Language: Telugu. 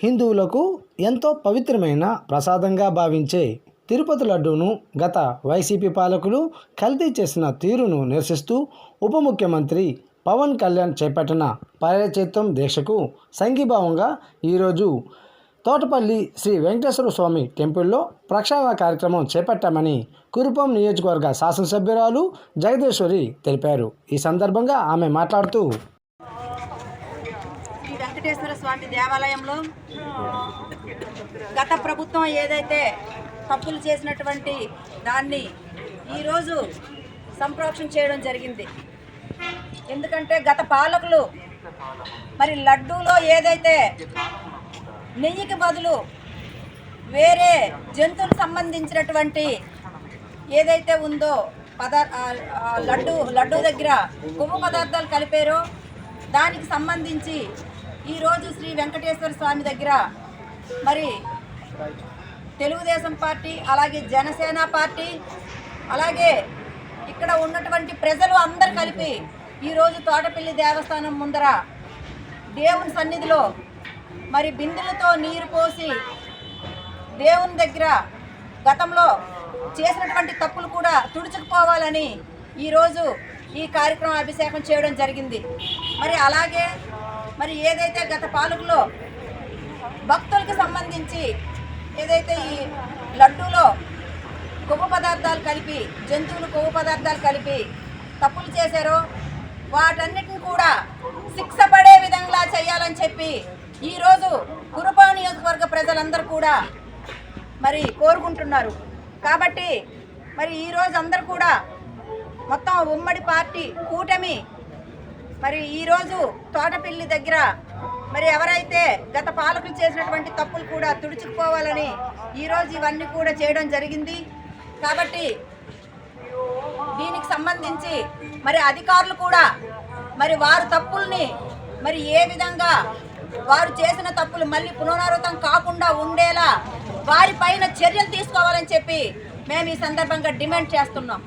హిందువులకు ఎంతో పవిత్రమైన ప్రసాదంగా భావించే తిరుపతి లడ్డూను గత వైసీపీ పాలకులు కల్తీ చేసిన తీరును నిరసిస్తూ ఉప ముఖ్యమంత్రి పవన్ కళ్యాణ్ చేపట్టిన పాయచేత్వం దీక్షకు సంఘీభావంగా ఈరోజు తోటపల్లి శ్రీ వెంకటేశ్వర స్వామి టెంపుల్లో ప్రక్షాళన కార్యక్రమం చేపట్టామని కురుపం నియోజకవర్గ శాసనసభ్యురాలు జగదీశ్వరి తెలిపారు. ఈ సందర్భంగా ఆమె మాట్లాడుతూ వెంకటేశ్వర స్వామి దేవాలయంలో గత ప్రభుత్వం ఏదైతే తప్పులు చేసినటువంటి దాన్ని ఈరోజు సంప్రోక్షణ చేయడం జరిగింది. ఎందుకంటే గత పాలకులు మరి లడ్డూలో ఏదైతే నెయ్యికి బదులు వేరే జంతువులకు సంబంధించినటువంటి ఏదైతే ఉందో పదార్ లడ్డు లడ్డు దగ్గర కొవ్వు పదార్థాలు కలిపారో దానికి సంబంధించి ఈరోజు శ్రీ వెంకటేశ్వర స్వామి దగ్గర మరి తెలుగుదేశం పార్టీ అలాగే జనసేన పార్టీ అలాగే ఇక్కడ ఉన్నటువంటి ప్రజలు అందరు కలిపి ఈరోజు తోటపల్లి దేవస్థానం ముందర దేవుని సన్నిధిలో మరి బిందులతో నీరు పోసి దేవుని దగ్గర గతంలో చేసినటువంటి తప్పులు కూడా తుడుచుకుపోవాలని ఈరోజు ఈ కార్యక్రమం అభిషేకం చేయడం జరిగింది. మరి అలాగే మరి ఏదైతే గత పాలకులో భక్తులకు సంబంధించి ఏదైతే ఈ లడ్డూలో కొవ్వు పదార్థాలు కలిపి జంతువులు కొవ్వు పదార్థాలు కలిపి తప్పులు చేశారో వాటన్నిటిని కూడా శిక్ష పడే విధంగా చేయాలని చెప్పి ఈరోజు కురుపా నియోజకవర్గ ప్రజలందరూ కూడా మరి కోరుకుంటున్నారు. కాబట్టి మరి ఈరోజు అందరు కూడా మొత్తం ఉమ్మడి పార్టీ కూటమి మరి ఈరోజు తోటపిల్లి దగ్గర మరి ఎవరైతే గత పాలకులు చేసినటువంటి తప్పులు కూడా తుడుచుకుపోవాలని ఈరోజు ఇవన్నీ కూడా చేయడం జరిగింది. కాబట్టి దీనికి సంబంధించి మరి అధికారులు కూడా మరి వారు తప్పుల్ని మరి ఏ విధంగా వారు చేసిన తప్పులు మళ్ళీ పునరావృతం కాకుండా ఉండేలా వారిపైన చర్యలు తీసుకోవాలని చెప్పి మేము ఈ సందర్భంగా డిమాండ్ చేస్తున్నాం.